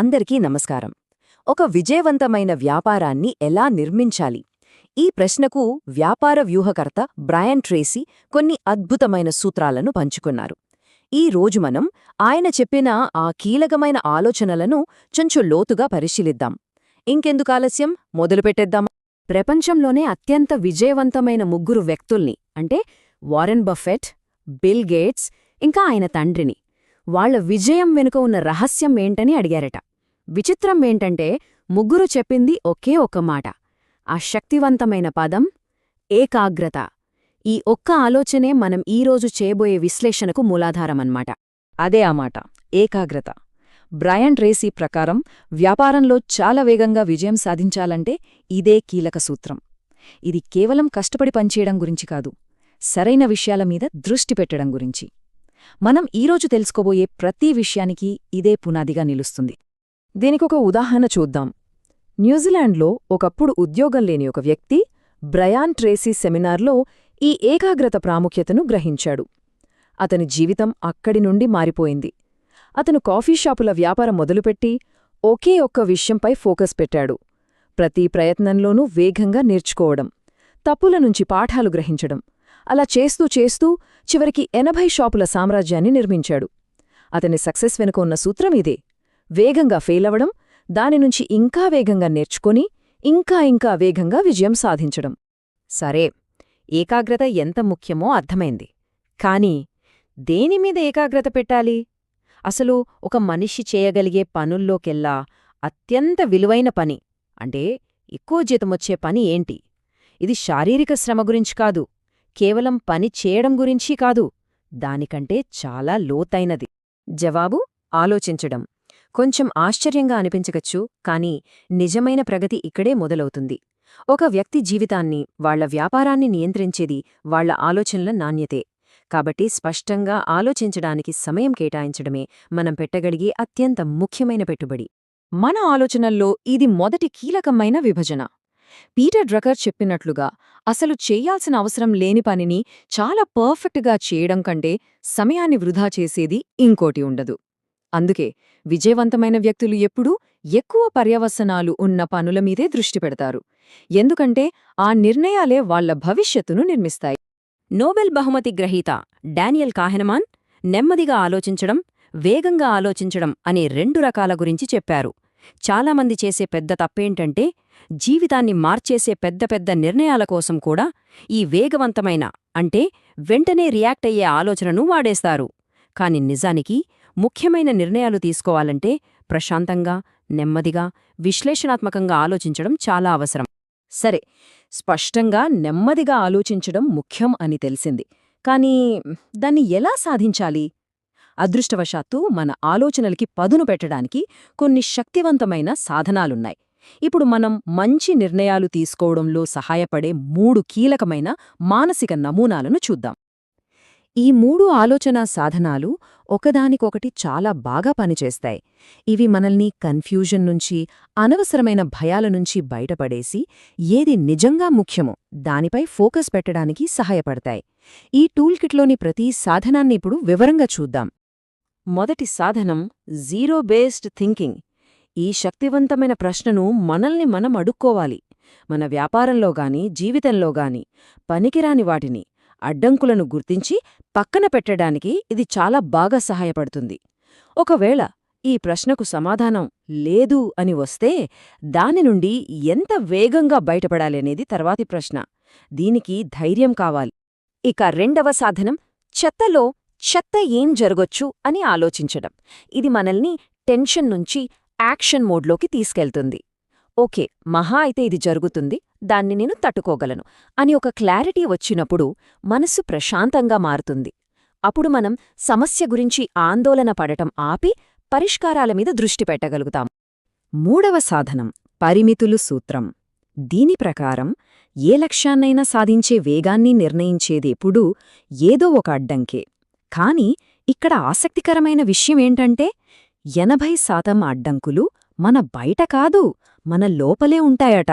అందరికీ నమస్కారం. ఒక విజయవంతమైన వ్యాపారాన్ని ఎలా నిర్మించాలి? ఈ ప్రశ్నకు వ్యాపార వ్యూహకర్త బ్రయన్ ట్రేసీ కొన్ని అద్భుతమైన సూత్రాలను పంచుకున్నారు. ఈ రోజు మనం ఆయన చెప్పిన ఆ కీలకమైన ఆలోచనలను కొంచెం లోతుగా పరిశీలిద్దాం. ఇంకెందుకు ఆలస్యం? మొదలుపెట్టేద్దాం ప్రపంచంలోనే అత్యంత విజయవంతమైన ముగ్గురు వ్యక్తుల్ని అంటే వారెన్ బఫెట్ బిల్ గేట్స్ ఇంకా ఆయన తండ్రిని. వాళ్ళ విజయం వెనుక ఉన్న రహస్యం ఏంటని అడిగారట. విచిత్రం ఏంటంటే ముగ్గురు చెప్పింది ఒకే ఒక్క మాట. ఆ శక్తివంతమైన పదం ఏకాగ్రత. ఈ ఒక్క ఆలోచనే మనం ఈరోజు చేయబోయే విశ్లేషణకు మూలాధారమన్నమాట. అదే ఆ మాట ఏకాగ్రత. బ్రయన్ ట్రేసీ ప్రకారం వ్యాపారంలో చాలా వేగంగా విజయం సాధించాలంటే ఇదే కీలక సూత్రం. ఇది కేవలం కష్టపడి పనిచేయడం గురించి కాదు సరైన విషయాల మీద దృష్టి పెట్టడం గురించి. మనం ఈరోజు తెలుసుకోబోయే ప్రతి విషయానికి ఇదే పునాదిగా నిలుస్తుంది. దీనికొక ఉదాహరణ చూద్దాం. న్యూజిలాండ్లో ఒకప్పుడు ఉద్యోగం లేని ఒక వ్యక్తి బ్రయాన్ ట్రేసీ సెమినార్లో ఈ ఏకాగ్రత ప్రాముఖ్యతను గ్రహించాడు. అతని జీవితం అక్కడి నుండి మారిపోయింది. అతను కాఫీ షాపుల వ్యాపారం మొదలుపెట్టి ఒకే ఒక్క విషయంపై ఫోకస్ పెట్టాడు. ప్రతి ప్రయత్నంలోనూ వేగంగా నేర్చుకోవడం తప్పుల నుంచి పాఠాలు గ్రహించడం అలా చేస్తూ చేస్తూ చివరికి ఎనభై షాపుల సామ్రాజ్యాన్ని నిర్మించాడు. అతని సక్సెస్ వెనుక ఉన్న సూత్రం ఇదే. వేగంగా ఫెయిలవడం దానినుంచి ఇంకా వేగంగా నేర్చుకొని ఇంకా ఇంకా వేగంగా విజయం సాధించడం. సరే ఏకాగ్రత ఎంత ముఖ్యమో అర్థమైంది. కాని దేనిమీద ఏకాగ్రత పెట్టాలి? అసలు ఒక మనిషి చేయగలిగే పనుల్లోకెల్లా అత్యంత విలువైన పని అంటే ఎక్కువ జీతమొచ్చే పని ఏంటి? ఇది శారీరక శ్రమ గురించి కాదు కేవలం పని చేయడం గురించి కాదు దానికంటే చాలా లోతైనది. జవాబు ఆలోచించడం. కొంచెం ఆశ్చర్యంగా అనిపించగచ్చు కాని నిజమైన ప్రగతి ఇక్కడే మొదలవుతుంది. ఒక వ్యక్తి జీవితాన్ని వాళ్ళ వ్యాపారాన్ని నియంత్రించేది వాళ్ళ ఆలోచనల నాణ్యతే. కాబట్టి స్పష్టంగా ఆలోచించడానికి సమయం కేటాయించడమే మనం పెట్టగలిగే అత్యంత ముఖ్యమైన పెట్టుబడి. మన ఆలోచనల్లో ఇది మొదటి కీలకమైన విభజన. పీటర్ డ్రకర్ చెప్పినట్లుగా అసలు చేయాల్సిన అవసరం లేని పనిని చాలా పర్ఫెక్ట్గా చేయడం కంటే సమయాన్ని వృధా చేసేది ఇంకోటి ఉండదు. అందుకే విజయవంతమైన వ్యక్తులు ఎప్పుడూ ఎక్కువ పర్యవసనాలు ఉన్న పనుల మీదే దృష్టి పెడతారు. ఎందుకంటే ఆ నిర్ణయాలే వాళ్ళ భవిష్యత్తును నిర్మిస్తాయి. నోబెల్ బహుమతి గ్రహీత డానియల్ కాహెనమాన్ నెమ్మదిగా ఆలోచించడం వేగంగా ఆలోచించడం అనే రెండు రకాల గురించి చెప్పారు. చాలామంది చేసే పెద్ద తప్పేంటంటే జీవితాన్ని మార్చేసే పెద్ద పెద్ద నిర్ణయాల కోసం కూడా ఈ వేగవంతమైన అంటే వెంటనే రియాక్ట్ అయ్యే ఆలోచనను వాడేస్తారు. కాని నిజానికి ముఖ్యమైన నిర్ణయాలు తీసుకోవాలంటే ప్రశాంతంగా నెమ్మదిగా విశ్లేషణాత్మకంగా ఆలోచించడం చాలా అవసరం. సరే స్పష్టంగా నెమ్మదిగా ఆలోచించడం ముఖ్యం అని తెలిసింది. కానీ దాన్ని ఎలా సాధించాలి? అదృష్టవశాత్తు మన ఆలోచనలకి పదును పెట్టడానికి కొన్ని శక్తివంతమైన సాధనాలున్నాయి. ఇప్పుడు మనం మంచి నిర్ణయాలు తీసుకోవడంలో సహాయపడే మూడు కీలకమైన మానసిక నమూనాలను చూద్దాం. ఈ మూడు ఆలోచనా సాధనాలు ఒకదానికొకటి చాలా బాగా పనిచేస్తాయి. ఇవి మనల్ని కన్ఫ్యూజన్ నుంచి అనవసరమైన భయాల నుంచి బయటపడేసి ఏది నిజంగా ముఖ్యమో దానిపై ఫోకస్ పెట్టడానికి సహాయపడతాయి. ఈ టూల్కిట్లోని ప్రతి సాధనాన్ని ఇప్పుడు వివరంగా చూద్దాం. మొదటి సాధనం జీరో బేస్డ్ థింకింగ్. ఈ శక్తివంతమైన ప్రశ్నను మనల్ని మనం అడుక్కోవాలి. మన వ్యాపారంలో గాని జీవితంలో గాని పనికిరాని వాటిని అడ్డంకులను గుర్తించి పక్కన పెట్టడానికి ఇది చాలా బాగా సహాయపడుతుంది. ఒకవేళ ఈ ప్రశ్నకు సమాధానం లేదు అని వస్తే దాని నుండి ఎంత వేగంగా బయటపడాలి అనేది తర్వాతి ప్రశ్న. దీనికి ధైర్యం కావాలి. ఇక రెండవ సాధనం చెత్తలో చెత్త ఏం జరగొచ్చు అని ఆలోచించడం. ఇది మనల్ని టెన్షన్ నుంచి యాక్షన్ మోడ్లోకి తీసుకెళ్తుంది. ఓకే మహా అయితే ఇది జరుగుతుంది. దాన్ని నేను తట్టుకోగలను అని ఒక క్లారిటీ వచ్చినప్పుడు మనసు ప్రశాంతంగా మారుతుంది. అప్పుడు మనం సమస్య గురించి ఆందోళన పడటం ఆపి పరిష్కారాల మీద దృష్టి పెట్టగలుగుతాం. మూడవ సాధనం పరిమితులు సూత్రం. దీని ప్రకారం ఏ లక్ష్యాన్నైనా సాధించే వేగాన్ని నిర్ణయించేదెప్పుడూ ఏదో ఒక అడ్డంకే. కాని ఇక్కడ ఆసక్తికరమైన విషయమేంటంటే ఎనభై శాతం అడ్డంకులు మన బయట కాదు మన లోపలే ఉంటాయట.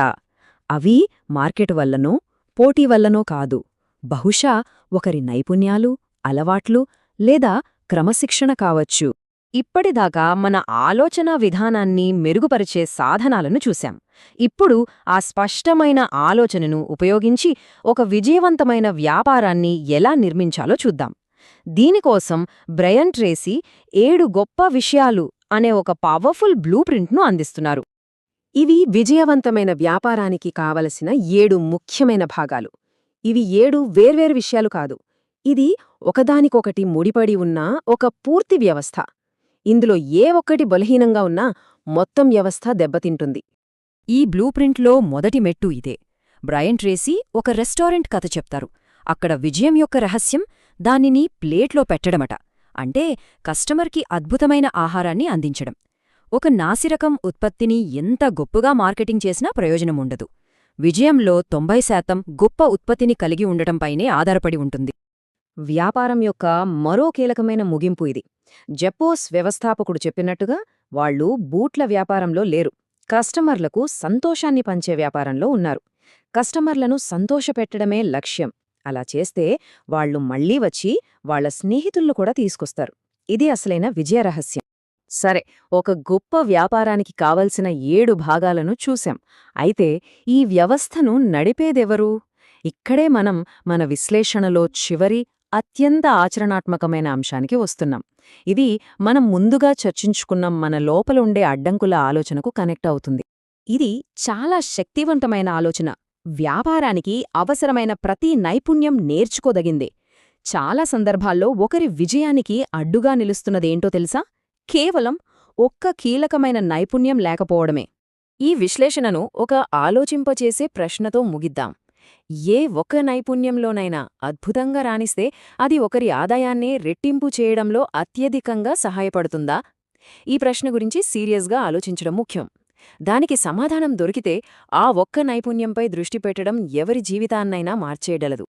అవి మార్కెట్ వల్లనో పోటీ వల్లనో కాదు. బహుశా ఒకరి నైపుణ్యాలు అలవాట్లు లేదా క్రమశిక్షణ కావచ్చు. ఇప్పటిదాకా మన ఆలోచనా విధానాన్ని మెరుగుపరిచే సాధనాలను చూశాం. ఇప్పుడు ఆ స్పష్టమైన ఆలోచనను ఉపయోగించి ఒక విజయవంతమైన వ్యాపారాన్ని ఎలా నిర్మించాలో చూద్దాం. దీనికోసం బ్రయన్ ట్రేసీ ఏడు గొప్ప విషయాలు అనే ఒక పవర్ఫుల్ బ్లూ ప్రింట్ను అందిస్తున్నారు. ఇవి విజయవంతమైన వ్యాపారానికి కావలసిన ఏడు ముఖ్యమైన భాగాలు. ఇవి ఏడు వేర్వేరు విషయాలు కాదు. ఇది ఒకదానికొకటి ముడిపడి ఉన్న ఒక పూర్తి వ్యవస్థ. ఇందులో ఏ ఒక్కటి బలహీనంగా ఉన్నా మొత్తం వ్యవస్థ దెబ్బతింటుంది. ఈ బ్లూ ప్రింట్లో మొదటి మెట్టు ఇదే. బ్రయన్ ట్రేసీ ఒక రెస్టారెంట్ కథ చెప్తారు. అక్కడ విజయం యొక్క రహస్యం దానిని ప్లేట్లో పెట్టడమట. అంటే కస్టమర్కి అద్భుతమైన ఆహారాన్ని అందించడం. ఒక నాసిరకం ఉత్పత్తిని ఎంత గొప్పగా మార్కెటింగ్ చేసినా ప్రయోజనం ఉండదు. విజయంలో తొంభై శాతం గొప్ప ఉత్పత్తిని కలిగి ఉండటంపైనే ఆధారపడి ఉంటుంది. వ్యాపారం యొక్క మరో కీలకమైన ముగింపు ఇది. జపోస్ వ్యవస్థాపకుడు చెప్పినట్టుగా వాళ్ళు బూట్ల వ్యాపారంలో లేరు. కస్టమర్లకు సంతోషాన్ని పంచే వ్యాపారంలో ఉన్నారు. కస్టమర్లను సంతోషపెట్టడమే లక్ష్యం. అలా చేస్తే వాళ్ళు మళ్ళీ వచ్చి వాళ్ళ స్నేహితులను కూడా తీసుకొస్తారు. ఇది అసలైన విజయ రహస్యం. సరే ఒక గొప్ప వ్యాపారానికి కావలసిన ఏడు భాగాలను చూశాం. అయితే ఈ వ్యవస్థను నడిపేదెవరు? ఇక్కడే మనం మన విశ్లేషణలో చివరి అత్యంత ఆచరణాత్మకమైన అంశానికి వస్తున్నాం. ఇది మనం ముందుగా చర్చించుకున్న మన లోపల ఉండే అడ్డంకుల ఆలోచనకు కనెక్ట్ అవుతుంది. ఇది చాలా శక్తివంతమైన ఆలోచన. వ్యాపారానికి అవసరమైన ప్రతి నైపుణ్యం నేర్చుకోదగిందే. చాలా సందర్భాల్లో ఒకరి విజయానికి అడ్డుగా నిలుస్తున్నదేంటో తెలుసా? కేవలం ఒక్క కీలకమైన నైపుణ్యం లేకపోవడమే. ఈ విశ్లేషణను ఒక ఆలోచింపచేసే ప్రశ్నతో ముగిద్దాం. ఏ ఒక్క నైపుణ్యంలోనైనా అద్భుతంగా రాణిస్తే అది ఒకరి ఆదాయాన్నే రెట్టింపు చేయడంలో అత్యధికంగా సహాయపడుతుందా? ఈ ప్రశ్న గురించి సీరియస్గా ఆలోచించడం ముఖ్యం. దానికి సమాధానం దొరికితే ఆ ఒక్క నైపుణ్యంపై దృష్టి పెట్టడం ఎవరి జీవితాన్నైనా మార్చేయడలదు